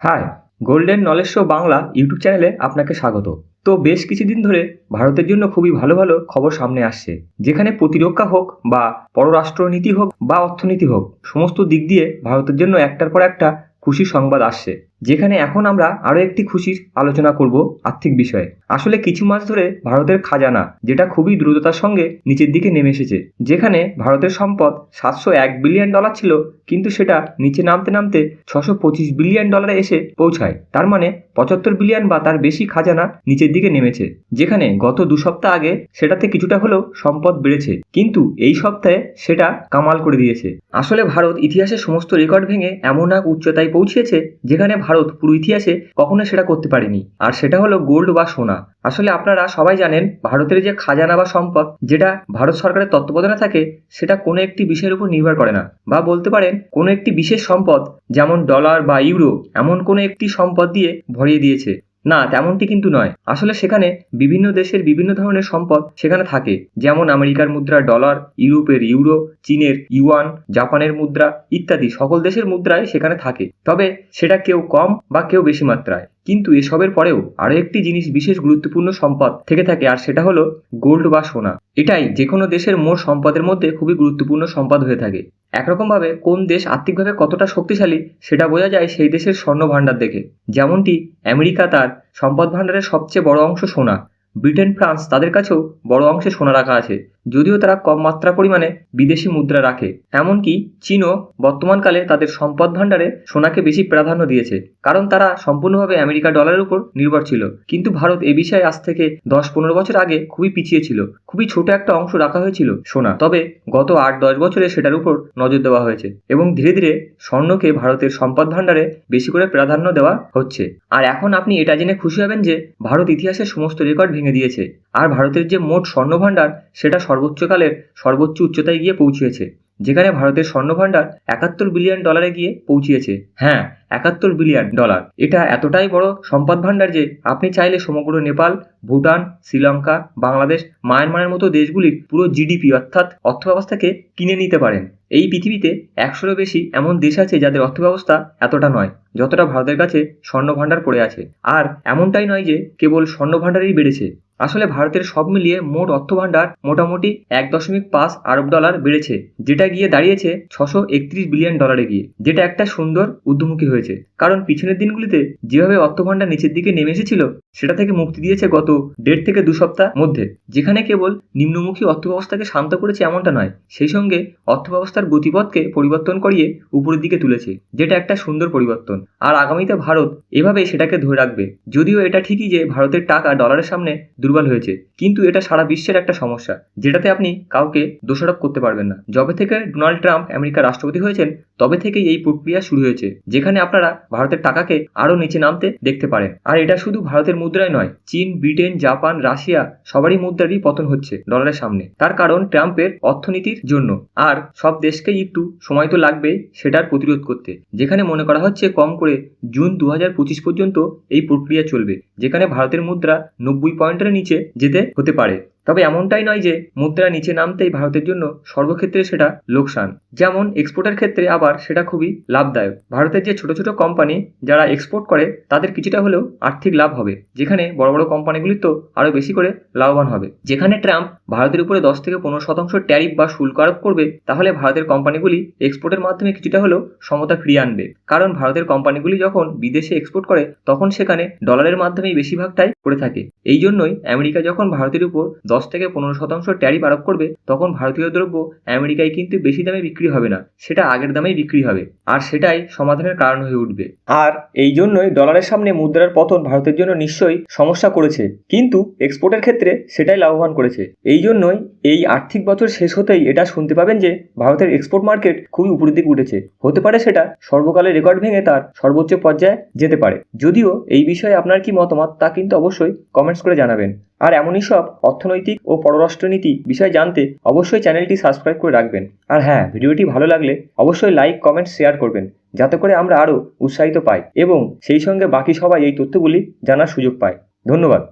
Hi, Golden Knowledge Show Bangla YouTube চ্যানেলে আপনাকে স্বাগত। তো বেশ কিছুদিন ধরে ভারতের জন্য খুবই ভালো ভালো খবর সামনে আসছে, যেখানে প্রতিরক্ষা হোক বা পররাষ্ট্রনীতি হোক বা অর্থনীতি হোক, সমস্ত দিক দিয়ে ভারতের জন্য একটার পর একটা খুশি সংবাদ আসছে। যেখানে এখন আমরা আরও একটি খুশির আলোচনা করব আর্থিক বিষয়ে। আসলে কিছু মাস ধরে ভারতের খাজানা, যেটা খুবই দ্রুততার সঙ্গে নিচের দিকে নেমে এসেছে, যেখানে ভারতের সম্পদ সাতশো এক বিলিয়ন ডলার ছিল, কিন্তু সেটা নিচে নামতে নামতে ছশো পঁচিশ বিলিয়ন ডলারে এসে পৌঁছায়। তার মানে পঁচাত্তর বিলিয়ন বা তার বেশি খাজানা নিচের দিকে নেমেছে, যেখানে গত দু সপ্তাহ আগে সেটাতে কিছুটা হলেও সম্পদ বেড়েছে, কিন্তু এই সপ্তাহে সেটা কামাল করে দিয়েছে। আসলে ভারত ইতিহাসের সমস্ত রেকর্ড ভেঙে এমন এক উচ্চতায় পৌঁছেছে যেখানে ভারত পুরো ইতিহাসে কখনো সেটা করতে পারেনি। আর সেটা হলো গোল্ড বা সোনা। আসলে আপনারা সবাই জানেন, ভারতের যে খাজানা বা সম্পদ, যেটা ভারত সরকারের তত্ত্বাবধানে থাকে, সেটা কোনো একটি বিষয়ের উপর নির্ভর করে না। বা বলতে পারেন, কোনো একটি বিশেষ সম্পদ, যেমন ডলার বা ইউরো এমন কোনো একটি সম্পদ দিয়ে ভরিয়ে দিয়েছে। না, তেমনটি কিন্তু নয়। আসলে সেখানে বিভিন্ন দেশের বিভিন্ন ধরনের সম্পদ সেখানে থাকে। যেমন আমেরিকার মুদ্রা ডলার, ইউরোপের ইউরো, চীনের ইউয়ান, জাপানের মুদ্রা ইত্যাদি সকল দেশের মুদ্রায় সেখানে থাকে। তবে সেটা কেউ কম বা কেউ বেশি মাত্রায়। কিন্তু এসবের পরেও আরও একটি জিনিস বিশেষ গুরুত্বপূর্ণ সম্পদ থেকে থাকে, আর সেটা হলো গোল্ড বা সোনা। এটাই যে কোনো দেশের মোট সম্পদের মধ্যে খুবই গুরুত্বপূর্ণ সম্পদ হয়ে থাকে। একরকমভাবে কোন দেশ আর্থিকভাবে কতটা শক্তিশালী সেটা বোঝা যায় সেই দেশের স্বর্ণ ভাণ্ডার দেখে। যেমনটি আমেরিকা তার সম্পদ ভাণ্ডারের সবচেয়ে বড় অংশ সোনা। ব্রিটেন, ফ্রান্স তাদের কাছেও বড় অংশে সোনা রাখা আছে। যদিও তারা কম মাত্রা পরিমাণে বিদেশি মুদ্রা রাখে, এমনকি চীনও বর্তমানকালে তাদের সম্পদ ভাণ্ডারে সোনাকে বেশি প্রাধান্য দিয়েছে, কারণ তারা সম্পূর্ণভাবে আমেরিকা ডলারের উপর নির্ভর ছিল। কিন্তু ভারত এ বিষয়ে আজ থেকে দশ পনেরো বছর আগে খুবই পিছিয়ে ছিল, খুবই ছোট একটা অংশ রাখা হয়েছিল সোনা। তবে গত আট দশ বছরে সেটার উপর নজর দেওয়া হয়েছে এবং ধীরে ধীরে স্বর্ণকে ভারতের সম্পদ ভাণ্ডারে বেশি করে প্রাধান্য দেওয়া হচ্ছে। আর এখন আপনি এটা জেনে খুশি হবেন যে ভারত ইতিহাসের সমস্ত রেকর্ড ভেঙে দিয়েছে। আর ভারতের যে মোট স্বর্ণ ভাণ্ডার, সেটা সর্বোচ্চকালের সর্বোচ্চ উচ্চতায় গিয়ে পৌঁছিয়েছে যেখানে ভারতের স্বর্ণভাণ্ডার একাত্তর বিলিয়ন ডলারে গিয়ে পৌঁছিয়েছে। হ্যাঁ একাত্তর বিলিয়ন ডলার। এটা এতটাই বড় সম্পদ ভাণ্ডার যে আপনি চাইলে সমগ্র নেপাল, ভুটান, শ্রীলঙ্কা, বাংলাদেশ, মায়ানমারের মতো দেশগুলির পুরো জিডিপি অর্থাৎ অর্থব্যবস্থাকে কিনে নিতে পারেন। এই পৃথিবীতে একশোরও বেশি এমন দেশ আছে যাদের অর্থব্যবস্থা এতটা নয়, যতটা ভারতের কাছে স্বর্ণ ভাণ্ডার পড়ে আছে। আর এমনটাই নয় যে কেবল স্বর্ণ ভাণ্ডারই বেড়েছে। আসলে ভারতের সব মিলিয়ে মোট অর্থভাণ্ডার মোটামুটি এক দশমিক পাঁচ আরব ডলার বেড়েছে, যেটা গিয়ে দাঁড়িয়েছে ছশো একত্রিশ বিলিয়ন ডলারে গিয়ে, যেটা একটা সুন্দর ঊর্ধ্বমুখী হয়েছে। কারণ পিছনের দিনগুলিতে যেভাবে অর্থ ভাণ্ডার নিচের দিকে নেমে এসেছিল সেটা থেকে মুক্তি দিয়েছে গত দেড় থেকে দু সপ্তাহ মধ্যে, যেখানে কেবল নিম্নমুখী অর্থব্যবস্থাকে শান্ত করেছে এমনটা নয়, সেই সঙ্গে অর্থব্যবস্থার গতিপথকে পরিবর্তন করিয়ে উপরের দিকে তুলেছে, যেটা একটা সুন্দর পরিবর্তন। আর আগামীতে ভারত এভাবে সেটাকে ধরে রাখবে। যদিও এটা ঠিকই যে ভারতের টাকা ডলারের সামনে দুর্বল হয়েছে, কিন্তু এটা সারা বিশ্বের একটা সমস্যা, যেটাতে আপনি কাউকে দোষারোপ করতে পারবেন না। যবে থেকে ডোনাল্ড ট্রাম্প আমেরিকার রাষ্ট্রপতি হয়েছেন, তবে থেকেই এই প্রক্রিয়া শুরু হয়েছে, যেখানে আপনারা ভারতের টাকাকে আরও নিচে নামতে দেখতে পারেন। আর এটা শুধু ভারতের মুদ্রায় নয়, চীন, ব্রিটেন, জাপান, রাশিয়া সবারই মুদ্রারই পতন হচ্ছে ডলারের সামনে। তার কারণ ট্রাম্পের অর্থনীতির জন্য। আর সব দেশকেই একটু সময় তো লাগবেই সেটার প্রতিরোধ করতে। যেখানে মনে করা হচ্ছে কম করে জুন দু হাজার পঁচিশ পর্যন্ত এই প্রক্রিয়া চলবে, যেখানে ভারতের মুদ্রা নব্বই পয়েন্টের নিচে যেতে হতে পারে। তবে এমনটাই নয় যে মুদ্রা নিচে নামতেই ভারতের জন্য সর্বক্ষেত্রে সেটা লোকসান। যেমন এক্সপোর্টের ক্ষেত্রে আবার সেটা খুবই লাভদায়ক। ভারতের যে ছোট ছোট কোম্পানি যারা এক্সপোর্ট করে, তাদের কিছুটা হলেও আর্থিক লাভ হবে। যেখানে বড় বড় কোম্পানিগুলি তো আরও বেশি করে লাভবান হবে। যেখানে ট্রাম্প ভারতের উপরে দশ থেকে পনেরো শতাংশ ট্যারিফ বা শুল্ক আরোপ করবে, তাহলে ভারতের কোম্পানিগুলি এক্সপোর্টের মাধ্যমে কিছুটা হলেও সমতা ফিরিয়ে আনবে। কারণ ভারতের কোম্পানিগুলি যখন বিদেশে এক্সপোর্ট করে, তখন সেখানে ডলারের মাধ্যমেই বেশিরভাগটাই করে থাকে। এই জন্যই আমেরিকা যখন ভারতের উপর দশ থেকে পনেরো শতাংশ ট্যারিফ আরোপ করবে, তখন ভারতীয় দ্রব্য আমেরিকায় কিন্তু বেশি দামে বিক্রি হবে না, সেটা আগের দামেই বিক্রি হবে। আর সেটাই সমাধানের কারণ হয়ে উঠবে। আর এই জন্যই ডলারের সামনে মুদ্রার পতন ভারতের জন্য নিশ্চয়ই সমস্যা করেছে, কিন্তু এক্সপোর্টের ক্ষেত্রে সেটাই লাভবান করেছে। এই জন্যই এই আর্থিক বছর শেষ হতেই এটা শুনতে পাবেন যে ভারতের এক্সপোর্ট মার্কেট খুবই উপরের দিকে উঠেছে। হতে পারে সেটা সর্বকালের রেকর্ড ভেঙে তার সর্বোচ্চ পর্যায়ে যেতে পারে। যদিও এই বিষয়ে আপনার কি মতামত তা কিন্তু অবশ্যই কমেন্টস করে জানাবেন। আর এমনই সব অর্থনৈতিক ও পররাষ্ট্রনীতি বিষয় জানতে অবশ্যই চ্যানেলটি সাবস্ক্রাইব করে রাখবেন। আর হ্যাঁ ভিডিওটি ভালো লাগলে অবশ্যই লাইক, কমেন্ট, শেয়ার করবেন, যাতে করে আমরা আরও উৎসাহিত পাই এবং সেই সঙ্গে বাকি সবাই এই তথ্যগুলি জানার সুযোগ পায় ধন্যবাদ।